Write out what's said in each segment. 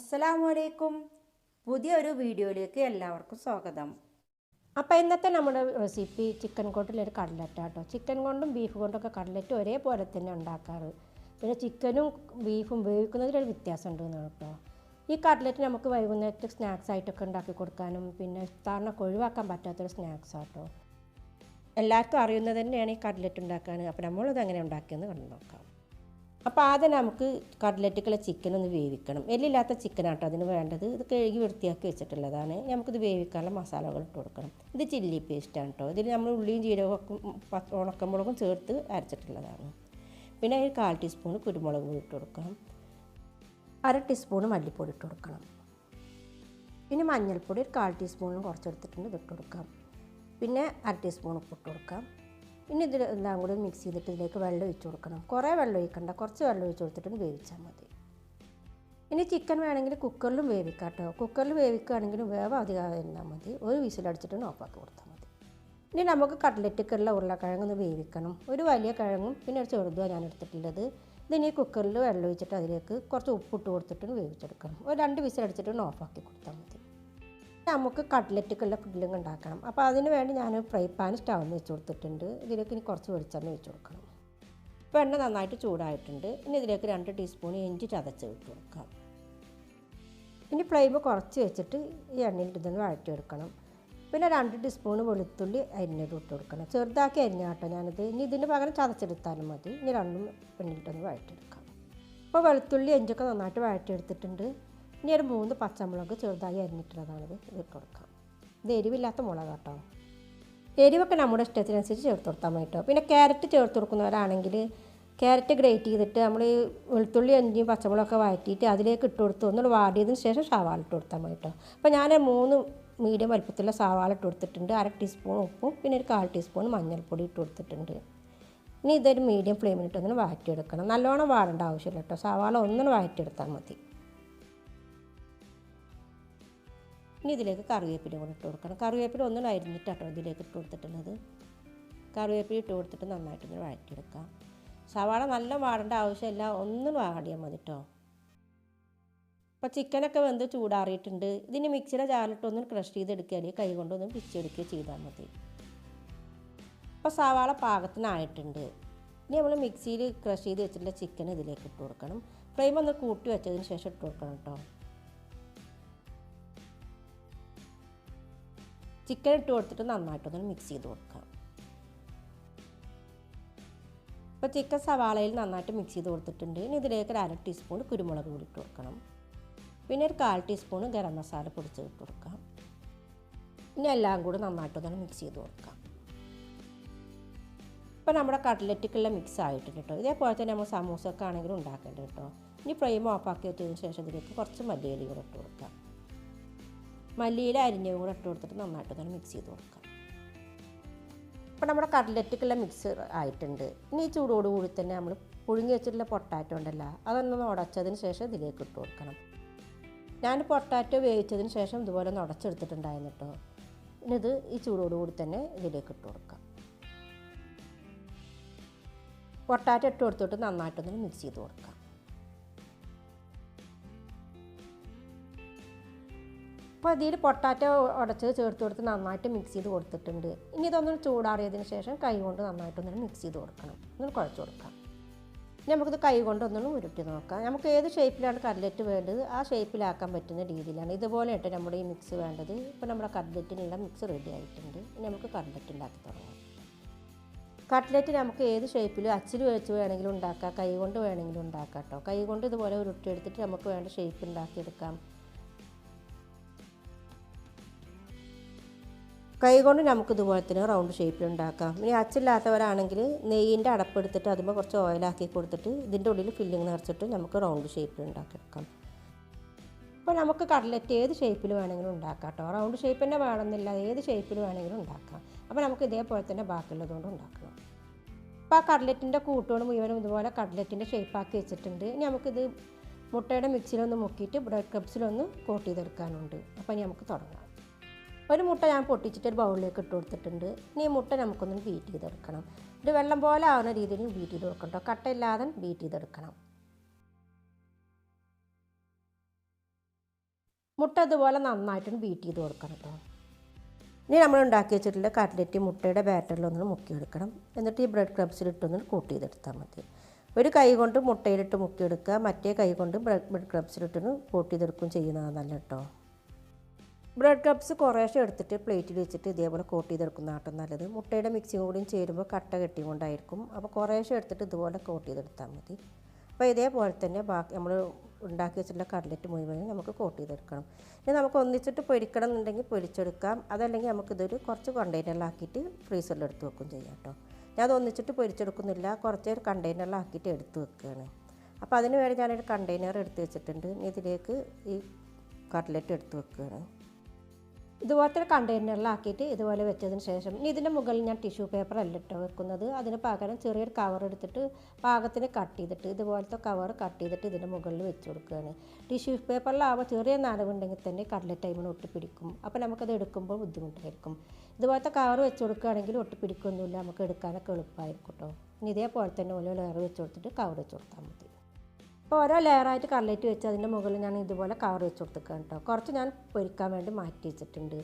അസ്സലാമു അലൈക്കും പുതിയൊരു വീഡിയോയിലേക്ക് എല്ലാവർക്കും സ്വാഗതം. അപ്പോൾ ഇന്നത്തെ നമ്മുടെ റെസിപ്പി ചിക്കൻ കൊണ്ടിലൊരു കട്ലറ്റ് ആട്ടോ. ചിക്കൻ കൊണ്ടും ബീഫ് കൊണ്ടൊക്കെ കട്ലറ്റ് ഒരേപോലെ തന്നെ ഉണ്ടാക്കാറ്. പിന്നെ ചിക്കനും ബീഫും വേവിക്കുന്നതിലൊരു വ്യത്യാസമുണ്ട് ഉണ്ടെന്ന് കേട്ടോ. ഈ കട്ലറ്റ് നമുക്ക് വൈകുന്നേരത്തെ സ്നാക്സ് ആയിട്ടൊക്കെ ഉണ്ടാക്കി കൊടുക്കാനും പിന്നെ ഇഫ്താറിനൊക്കെ ഒഴിവാക്കാൻ പറ്റാത്തൊരു സ്നാക്സ് ആട്ടോ. എല്ലാവർക്കും അറിയുന്നത് തന്നെയാണ് ഈ കട്ലറ്റ് ഉണ്ടാക്കാൻ. അപ്പോൾ നമ്മളിത് എങ്ങനെ ഉണ്ടാക്കിയെന്ന് കണ്ടു നോക്കാം. അപ്പോൾ ആദ്യം നമുക്ക് കട്ലറ്റുകളെ ചിക്കൻ ഒന്ന് വേവിക്കണം. എല്ലില്ലാത്ത ചിക്കനാട്ടോ അതിന് വേണ്ടത്. ഇത് കഴുകി വൃത്തിയാക്കി വെച്ചിട്ടുള്ളതാണ്. നമുക്കിത് വേവിക്കാനുള്ള മസാലകൾ ഇട്ട് കൊടുക്കണം. ഇത് ചില്ലി പേസ്റ്റാണ് കേട്ടോ ഇതിൽ നമ്മൾ ഉള്ളിയും ജീരകവും ഉണക്കമുളകും ചേർത്ത് അരച്ചിട്ടുള്ളതാണ്. പിന്നെ ഒരു കാൽ ടീസ്പൂൺ കുരുമുളക് പൊടി ഇട്ട് കൊടുക്കണം. അര ടീസ്പൂൺ മല്ലിപ്പൊടി ഇട്ട് കൊടുക്കണം. പിന്നെ മഞ്ഞൾപ്പൊടി ഒരു കാൽ ടീസ്പൂണിൽ കുറച്ചെടുത്തിട്ടുണ്ട് എടുത്തിട്ടുണ്ട്. ഇതിട്ട് കൊടുക്കാം. പിന്നെ അര ടീസ്പൂൺ ഉപ്പിട്ട് കൊടുക്കാം. ഇനി ഇതിൽ എല്ലാം കൂടി മിക്സ് ചെയ്തിട്ട് ഇതിലേക്ക് വെള്ളം ഒഴിച്ച് കൊടുക്കണം. കുറേ വെള്ളം ഒഴിക്കണ്ട. കുറച്ച് വെള്ളം ഒഴിച്ച് കൊടുത്തിട്ട് വേവിച്ചാൽ മതി. ഇനി ചിക്കൻ വേണമെങ്കിൽ കുക്കറിലും വേവിക്കാം കേട്ടോ കുക്കറിൽ വേവിക്കുകയാണെങ്കിലും വേവ് അധികം ഇരുന്നാൽ മതി. ഒരു വിസിലടിച്ചിട്ട് ഓഫാക്കി കൊടുത്താൽ മതി. ഇനി നമുക്ക് കട്ട്ലറ്റിക്കുള്ള ഉരുളക്കിഴങ്ങ് ഒന്ന് വേവിക്കണം. ഒരു വലിയ കിഴങ്ങും പിന്നെ ഒരു ചെറുതുമാണ് ഞാൻ എടുത്തിട്ടുള്ളത്. ഇതിനി കുക്കറിൽ വെള്ളം ഒഴിച്ചിട്ട് അതിലേക്ക് കുറച്ച് ഉപ്പിട്ട് കൊടുത്തിട്ട് വേവിച്ചെടുക്കണം. ഒരു രണ്ട് വിസിലടിച്ചിട്ട് ഓഫാക്കി കൊടുത്താൽ മതി. നമുക്ക് കട്ട്ലറ്റുക്കുള്ള ഫില്ലിങ് ഉണ്ടാക്കണം. അപ്പോൾ അതിന് വേണ്ടി ഞാൻ ഫ്രൈ പാൻ സ്റ്റൗന്ന് വെച്ച് കൊടുത്തിട്ടുണ്ട്. ഇതിലേക്ക് ഇനി കുറച്ച് വെളിച്ചെണ്ണ വെച്ച് കൊടുക്കണം. ഇപ്പോൾ എണ്ണ നന്നായിട്ട് ചൂടായിട്ടുണ്ട്. ഇനി ഇതിലേക്ക് രണ്ട് ടീസ്പൂൺ ഇഞ്ചി ചതച്ച് ഇട്ട് കൊടുക്കാം. ഇനി ഫ്ലെയിം കുറച്ച് വെച്ചിട്ട് ഈ എണ്ണയിൽ ഇതൊന്ന് വഴറ്റിയെടുക്കണം. പിന്നെ രണ്ട് ടീസ്പൂൺ വെളുത്തുള്ളി അരിഞ്ഞത് ഇട്ട് കൊടുക്കണം. ചെറുതാക്കി അരിഞ്ഞ കേട്ടോ ഞാനിത്. ഇനി ഇതിന് പകരം ചതച്ചെടുത്താലും മതി. ഇനി രണ്ടും എണ്ണിട്ടൊന്ന് വഴറ്റിയെടുക്കാം. അപ്പോൾ വെളുത്തുള്ളി അഞ്ചൊക്കെ നന്നായിട്ട് വഴറ്റിയെടുത്തിട്ടുണ്ട്. ഇനി ഒരു മൂന്ന് പച്ചമുളക് ചെറുതായി അരിഞ്ഞിട്ടുള്ളതാണിത്. ഇത് ഇട്ട് കൊടുക്കാം. ഇത് എരിവില്ലാത്ത മുളക് കേട്ടോ. എരിവൊക്കെ നമ്മുടെ ഇഷ്ടത്തിനനുസരിച്ച് ചേർത്ത് കൊടുത്താൽ മതി കേട്ടോ. പിന്നെ ക്യാരറ്റ് ചേർത്ത് കൊടുക്കുന്നവരാണെങ്കിൽ ക്യാരറ്റ് ഗ്രേറ്റ് ചെയ്തിട്ട് നമ്മൾ ഈ വെളുത്തുള്ളി അഞ്ചും പച്ചമുളകൊക്കെ വഴറ്റിയിട്ട് അതിലേക്ക് ഇട്ട് കൊടുത്ത് ഒന്നുകൂടെ വാടിയതിന് ശേഷം സവാള ഇട്ട് കൊടുത്താൽ മതി കേട്ടോ. അപ്പോൾ ഞാൻ മൂന്ന് മീഡിയം വലുപ്പത്തിലുള്ള സവാള ഇട്ട് കൊടുത്തിട്ടുണ്ട്. അര ടീസ്പൂൺ ഉപ്പും പിന്നെ ഒരു കാൽ ടീസ്പൂൺ മഞ്ഞൾപ്പൊടി ഇട്ട് കൊടുത്തിട്ടുണ്ട്. ഇനി ഇതൊരു മീഡിയം ഫ്ലെയിമിലിട്ട് ഒന്ന് വഴറ്റിയെടുക്കണം. നല്ലോണം വാടേണ്ട ആവശ്യമില്ല കേട്ടോ. സവാള ഒന്നും വഴറ്റിയെടുത്താൽ മതി. ഇനി ഇതിലേക്ക് കറിവേപ്പില കൂടെ ഇട്ട് കൊടുക്കണം. കറിവേപ്പില ഒന്നും അരിഞ്ഞിട്ടാട്ടോ ഇതിലേക്ക് ഇട്ട് കൊടുത്തിട്ടുള്ളത്. കറിവേപ്പില ഇട്ട് കൊടുത്തിട്ട് നന്നായിട്ടൊന്ന് വഴറ്റിയെടുക്കാം. സവാള നല്ല വാടേണ്ട ആവശ്യമില്ല. ഒന്നും വാടിയാൽ മതി കേട്ടോ അപ്പോൾ ചിക്കനൊക്കെ വെന്ത് ചൂടാറിയിട്ടുണ്ട്. ഇതിന് മിക്സിയുടെ ജാറിലിട്ടൊന്നും ക്രഷ് ചെയ്തെടുക്കുക. കൈ കൊണ്ടൊന്നും പിച്ചെടുക്കുകയോ ചെയ്താൽ മതി. അപ്പോൾ സവാള പാകത്തിനായിട്ടുണ്ട്. ഇനി നമ്മൾ മിക്സിയിൽ ക്രഷ് ചെയ്ത് വെച്ചിട്ടുള്ള ചിക്കൻ ഇതിലേക്ക് ഇട്ട് കൊടുക്കണം. ഫ്ലെയിം ഒന്ന് കൂട്ടി വെച്ചതിന് ശേഷം ഇട്ട് കൊടുക്കണം കേട്ടോ ചിക്കൻ ഇട്ട് കൊടുത്തിട്ട് നന്നായിട്ടൊന്ന് മിക്സ് ചെയ്ത് കൊടുക്കാം. ഇപ്പോൾ ചിക്കൻ സവാളയിൽ നന്നായിട്ട് മിക്സ് ചെയ്ത് കൊടുത്തിട്ടുണ്ട്. ഇനി ഇതിലേക്ക് ഒരു അര ടീസ്പൂൺ കുരുമുളക് പൊടി ഇട്ട് കൊടുക്കണം. പിന്നെ ഒരു കാൽ ടീസ്പൂൺ ഗരം മസാല പൊടിച്ച് ഇട്ട് കൊടുക്കാം. ഇനി എല്ലാം കൂടി നന്നായിട്ടൊന്ന് മിക്സ് ചെയ്ത് കൊടുക്കാം. ഇപ്പോൾ നമ്മുടെ കട്ട്ലറ്റിക്കുള്ള മിക്സ് ആയിട്ടുണ്ട് കേട്ടോ. ഇതേപോലെ തന്നെ നമ്മൾ സമൂസൊക്കെ ആണെങ്കിലും ഉണ്ടാക്കേണ്ടത് കേട്ടോ. ഇനി ഫ്ലെയിം ആക്കി വെച്ചതിന് ശേഷം ഇതിലേക്ക് കുറച്ച് മല്ലിയില കൂടെ ഇട്ട് കൊടുക്കാം. മല്ലിയില അരിഞ്ഞതും കൂടെ ഇട്ട് കൊടുത്തിട്ട് നന്നായിട്ട് തന്നെ മിക്സ് ചെയ്ത് കൊടുക്കാം. അപ്പോൾ നമ്മുടെ കട്ട്ലറ്റിക്കുള്ള മിക്സ് ആയിട്ടുണ്ട്. ഇനി ഈ ചൂടോടുകൂടി തന്നെ നമ്മൾ പുഴുങ്ങി വെച്ചിട്ടുള്ള പൊട്ടാറ്റോ ഉണ്ടല്ലോ അതൊന്ന് ഉടച്ചതിന് ശേഷം ഇതിലേക്ക് ഇട്ട് കൊടുക്കണം. ഞാൻ പൊട്ടാറ്റോ വേവിച്ചതിന് ശേഷം ഇതുപോലെ ഒന്ന് ഉടച്ചെടുത്തിട്ടുണ്ടായിരുന്നു കേട്ടോ. ഇനി ഇത് ഈ ചൂടോടുകൂടി തന്നെ ഇതിലേക്ക് ഇട്ട് കൊടുക്കാം. പൊട്ടാറ്റോ ഇട്ട് കൊടുത്തിട്ട് നന്നായിട്ടൊന്ന് മിക്സ് ചെയ്ത് കൊടുക്കാം. അപ്പോൾ ഇതിൽ പൊട്ടാറ്റോ ഉടച്ച് ചേർത്ത് കൊടുത്ത് നന്നായിട്ട് മിക്സ് ചെയ്ത് കൊടുത്തിട്ടുണ്ട്. ഇനി ഇതൊന്ന് ചൂടാറിയതിന് ശേഷം കൈ കൊണ്ട് നന്നായിട്ടൊന്ന് മിക്സ് ചെയ്ത് കൊടുക്കണം. ഒന്ന് കുഴച്ച് കൊടുക്കാം. ഇനി നമുക്കിത് കൈ കൊണ്ടൊന്നും ഉരുട്ടി നോക്കാം. നമുക്ക് ഏത് ഷേപ്പിലാണ് കട്ലറ്റ് വേണ്ടത് ആ ഷേപ്പിലാക്കാൻ പറ്റുന്ന രീതിയിലാണ്. ഇതുപോലെ ഇട്ട് നമ്മുടെ ഈ മിക്സ് വേണ്ടത്. ഇപ്പോൾ നമ്മുടെ കട്ലറ്റിനുള്ള മിക്സ് റെഡി ആയിട്ടുണ്ട്. ഇനി നമുക്ക് കട്ലറ്റ് ഉണ്ടാക്കി തുടങ്ങാം. കട്ട്ലറ്റ് നമുക്ക് ഏത് ഷേപ്പിലും അച്ചിൽ വെച്ച് വേണമെങ്കിലും ഉണ്ടാക്കാം. കൈ കൊണ്ട് വേണമെങ്കിലും ഉണ്ടാക്കാം കേട്ടോ കൈ കൊണ്ട് ഇതുപോലെ ഉരുട്ടിയെടുത്തിട്ട് നമുക്ക് വേണ്ട ഷേപ്പ് ഉണ്ടാക്കിയെടുക്കാം. കൈ കൊണ്ട് നമുക്ക് ഇതുപോലെ തന്നെ റൗണ്ട് ഷേപ്പിൽ ഉണ്ടാക്കാം. ഇനി അച്ചില്ലാത്തവരാണെങ്കിൽ നെയ്യിന്റെ അടപ്പെടുത്തിട്ട് അതുമ്പോൾ കുറച്ച് ഓയിലാക്കി കൊടുത്തിട്ട് ഇതിന്റെ ഉള്ളിൽ ഫില്ലിങ് നിറച്ചിട്ട് നമുക്ക് റൗണ്ട് ഷേപ്പിൽ ഉണ്ടാക്കിയെടുക്കാം. അപ്പോൾ നമുക്ക് കട്ലറ്റ് ഏത് ഷേപ്പിൽ വേണമെങ്കിലും ഉണ്ടാക്കാം കേട്ടോ റൗണ്ട് ഷേപ്പ് തന്നെ വേണമെന്നില്ല ഏത് ഷേപ്പിൽ വേണമെങ്കിലും ഉണ്ടാക്കാം. അപ്പോൾ നമുക്ക് ഇതേപോലെ തന്നെ ബാക്കിയുള്ളതുകൊണ്ട് ഉണ്ടാക്കണം അപ്പോൾ ആ കട്ലറ്റിന്റെ കൂട്ടുകൾ മുഴുവനും ഇതുപോലെ കട്ലറ്റിന്റെ ഷേപ്പാക്കി വെച്ചിട്ടുണ്ട്. ഇനി നമുക്കിത് മുട്ടയുടെ മിക്സിയിലൊന്ന് മുക്കിയിട്ട് ബ്രെഡ് ക്രബ്സിലൊന്ന് കോട്ട് ചെയ്തെടുക്കാനുണ്ട്. അപ്പോൾ ഇനി നമുക്ക് തുടങ്ങാം. ഒരു മുട്ട ഞാൻ പൊട്ടിച്ചിട്ട് ഒരു ബൗളിലേക്ക് ഇട്ട് കൊടുത്തിട്ടുണ്ട്. ഇനി ഈ മുട്ട നമുക്കൊന്ന് ബീറ്റ് ചെയ്തെടുക്കണം. ഒരു വെള്ളം പോലെ ആവുന്ന രീതിയിൽ ബീറ്റ് ചെയ്ത് കൊടുക്കണം കേട്ടോ കട്ടയില്ലാതെ ബീറ്റ് ചെയ്തെടുക്കണം. മുട്ട ഇതുപോലെ നന്നായിട്ടൊന്ന് ബീറ്റ് ചെയ്ത് കൊടുക്കണം കേട്ടോ ഇനി നമ്മൾ ഉണ്ടാക്കി വെച്ചിട്ടുള്ള കട്ട്ലറ്റ് മുട്ടയുടെ ബാറ്ററിലൊന്ന് മുക്കിയെടുക്കണം. എന്നിട്ട് ഈ ബ്രെഡ് ക്രബ്സിലിട്ടൊന്ന് കൂട്ടി ചെയ്തെടുത്താൽ മതി. ഒരു കൈ കൊണ്ട് മുട്ടയിലിട്ട് മുക്കിയെടുക്കുക. മറ്റേ കൈ കൊണ്ട് ബ്രെഡ് ബ്രെഡ് ക്രബ്സിലിട്ടൊന്ന് കൂട്ടി ചെയ്തെടുക്കുകയും ചെയ്യുന്നതാണ് നല്ല കേട്ടോ ബ്രെഡ് കപ്സ് കുറേശ്ശെ എടുത്തിട്ട് പ്ലേറ്റിൽ വെച്ചിട്ട് ഇതേപോലെ കോട്ട് ചെയ്തെടുക്കുന്ന ആട്ടം നല്ലത്. മുട്ടയുടെ മിക്സിയും കൂടിയും ചേരുമ്പോൾ കട്ട കെട്ടി കൊണ്ടായിരിക്കും. അപ്പോൾ കുറേശ്ശെ എടുത്തിട്ട് ഇതുപോലെ കോട്ട് ചെയ്തെടുത്താൽ മതി. അപ്പോൾ ഇതേപോലെ തന്നെ ബാക്കി നമ്മൾ ഉണ്ടാക്കി വെച്ചിട്ടുള്ള കട്ലറ്റ് മുഴുവനും നമുക്ക് കോട്ട് ചെയ്തെടുക്കണം. ഇനി നമുക്ക് ഒന്നിച്ചിട്ട് പൊരിക്കണം എന്നുണ്ടെങ്കിൽ പൊരിച്ചെടുക്കാം. അതല്ലെങ്കിൽ നമുക്കിതൊരു കുറച്ച് കണ്ടെയ്നറിലാക്കിയിട്ട് ഫ്രീസറിൽ എടുത്ത് വെക്കും ചെയ്യാം കേട്ടോ. ഞാൻ അത് ഒന്നിച്ചിട്ട് പൊരിച്ചെടുക്കുന്നില്ല. കുറച്ച് ഒരു കണ്ടെയ്നറിലാക്കിയിട്ട് എടുത്ത് വെക്കുകയാണ്. അപ്പോൾ അതിന് വേണ്ടി ഞാനൊരു കണ്ടെയ്നർ എടുത്ത് വെച്ചിട്ടുണ്ട്. ഇനി ഇതിലേക്ക് ഈ കട്ലറ്റ് എടുത്ത് വെക്കുകയാണ്. ഇതുപോലത്തെ കണ്ടെയ്നറിലാക്കിയിട്ട് ഇതുപോലെ വെച്ചതിന് ശേഷം ഇനി ഇതിന്റെ മുകളിൽ ഞാൻ ടിഷ്യൂ പേപ്പർ അല്ല ഇട്ടോ വെക്കുന്നത്. അതിന് പകരം ചെറിയൊരു കവർ എടുത്തിട്ട് പാകത്തിന് കട്ട് ചെയ്തിട്ട് ഇതുപോലത്തെ കവർ കട്ട് ചെയ്തിട്ട് ഇതിന്റെ മുകളിൽ വെച്ച് കൊടുക്കുകയാണ്. ടിഷ്യൂ പേപ്പറിലാവുമ്പോൾ ചെറിയ നനവുണ്ടെങ്കിൽ തന്നെ കട്ലറ്റ് ടൈമിന് ഒട്ടിപ്പിടിക്കും. അപ്പോൾ നമുക്കത് എടുക്കുമ്പോൾ ബുദ്ധിമുട്ടായിരിക്കും. ഇതുപോലത്തെ കവർ വെച്ച് കൊടുക്കുകയാണെങ്കിൽ ഒട്ടിപ്പിടിക്കൊന്നുമില്ല. നമുക്ക് എടുക്കാനൊക്കെ എളുപ്പമായിരിക്കും കേട്ടോ. ഇനി ഇതേപോലെ തന്നെ ഓരോ ലെയർ വെച്ച് കൊടുത്തിട്ട് കവർ വെച്ച് കൊടുത്താൽ മതി. അപ്പോൾ ഓരോ ലെയറായിട്ട് കട്ലറ്റ് വെച്ച് അതിന്റെ മുകളിൽ ഞാൻ ഇതുപോലെ കവർ വെച്ച് കൊടുത്തേക്കാം കേട്ടോ കുറച്ച് ഞാൻ പൊരിക്കാൻ വേണ്ടി മാറ്റി വെച്ചിട്ടുണ്ട്.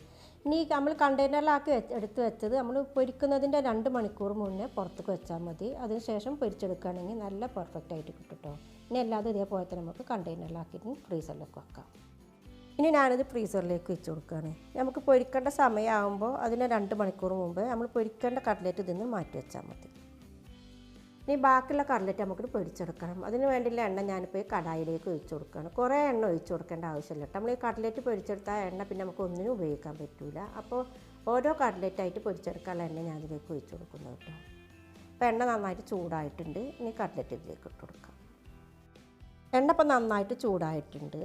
ഇനി നമ്മൾ കണ്ടെയ്നറിലാക്കി വെച്ച് എടുത്ത് വെച്ചത് നമ്മൾ പൊരിക്കുന്നതിന്റെ രണ്ട് മണിക്കൂർ മുന്നേ പുറത്തേക്ക് വെച്ചാൽ മതി. അതിനുശേഷം പൊരിച്ചെടുക്കുകയാണെങ്കിൽ നല്ല പെർഫെക്റ്റ് ആയിട്ട് കിട്ടും കേട്ടോ ഇനി അല്ലാതെ ഇതേപോലെ തന്നെ നമുക്ക് കണ്ടെയ്നറിലാക്കിയിട്ട് ഫ്രീസറിലേക്ക് വെക്കാം. ഇനി ഞാനിത് ഫ്രീസറിലേക്ക് വെച്ച് കൊടുക്കുകയാണ്. നമുക്ക് പൊരിക്കേണ്ട സമയമാകുമ്പോൾ അതിന് രണ്ട് മണിക്കൂർ മുമ്പ് നമ്മൾ പൊരിക്കേണ്ട കട്ട്ലേറ്റ് ഇതിൽ നിന്ന് മാറ്റി വെച്ചാൽ മതി. ഇനി ബാക്കിയുള്ള കട്ലറ്റ് നമുക്ക് പൊരിച്ചെടുക്കണം. അതിന് വേണ്ടിയുള്ള എണ്ണ ഞാനിപ്പോൾ ഈ കടായിലേക്ക് ഒഴിച്ചു കൊടുക്കുകയാണ്. കുറേ എണ്ണ ഒഴിച്ചു കൊടുക്കേണ്ട ആവശ്യമില്ല നമ്മൾ ഈ കട്ലറ്റ് പൊരിച്ചെടുത്ത എണ്ണ പിന്നെ നമുക്ക് ഒന്നിനും ഉപയോഗിക്കാൻ പറ്റില്ല അപ്പോൾ ഓരോ കട്ലറ്റായിട്ട് പൊരിച്ചെടുക്കാനുള്ള എണ്ണ ഞാൻ ഇതിലേക്ക് ഒഴിച്ചു കൊടുക്കുന്നു കേട്ടോ. അപ്പോൾ എണ്ണ നന്നായിട്ട് ചൂടായിട്ടുണ്ട്. ഇനി കട്ലറ്റ് ഇതിലേക്ക് ഇട്ട് കൊടുക്കാം. എണ്ണ ഇപ്പോൾ നന്നായിട്ട് ചൂടായിട്ടുണ്ട്.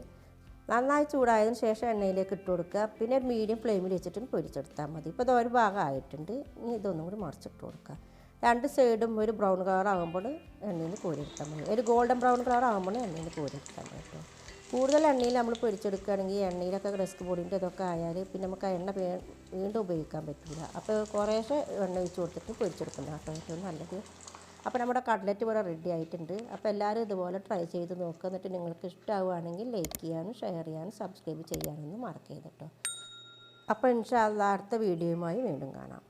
നന്നായി ചൂടായതിന് ശേഷം എണ്ണയിലേക്ക് ഇട്ട് കൊടുക്കുക. പിന്നെ മീഡിയം ഫ്ലെയിമിൽ വെച്ചിട്ട് പൊരിച്ചെടുത്താൽ മതി. ഇപ്പോൾ ഇത് ഒരു ഭാഗം ആയിട്ടുണ്ട്. ഇനി ഇതൊന്നും കൂടി മറിച്ചിട്ട് കൊടുക്കുക. രണ്ട് സൈഡും ഒരു ബ്രൗൺ കളർ ആകുമ്പോൾ എണ്ണയിൽ കോരിയെടുത്താൽ മതി ഒരു ഗോൾഡൻ ബ്രൗൺ കളർ ആകുമ്പോൾ എണ്ണയിൽ കോരിയെടുത്താൽ മതി കേട്ടോ കൂടുതൽ എണ്ണയിൽ നമ്മൾ പൊരിച്ചെടുക്കുകയാണെങ്കിൽ എണ്ണയിലൊക്കെ റസ്ക് പൊടിന്റെ ഇതൊക്കെ ആയാൽ പിന്നെ നമുക്ക് ആ എണ്ണ വീണ്ടും ഉപയോഗിക്കാൻ പറ്റില്ല. അപ്പോൾ കുറേശ്ശെ എണ്ണ ഒഴിച്ച് കൊടുത്തിട്ട് പൊരിച്ചെടുക്കുന്ന കേട്ടോ ഏറ്റവും നല്ലത്. അപ്പോൾ നമ്മുടെ കട്ലറ്റ് ഇവിടെ റെഡി ആയിട്ടുണ്ട്. അപ്പോൾ എല്ലാവരും ഇതുപോലെ ട്രൈ ചെയ്ത് നോക്കുക എന്നിട്ട് നിങ്ങൾക്ക് ഇഷ്ടമാവുകയാണെങ്കിൽ ലൈക്ക് ചെയ്യാനും ഷെയർ ചെയ്യാനും സബ്സ്ക്രൈബ് ചെയ്യാനൊന്നും മറക്കരുത് കേട്ടോ. അപ്പോൾ ഇൻഷാല്ല അടുത്ത വീഡിയോയുമായി വീണ്ടും കാണാം.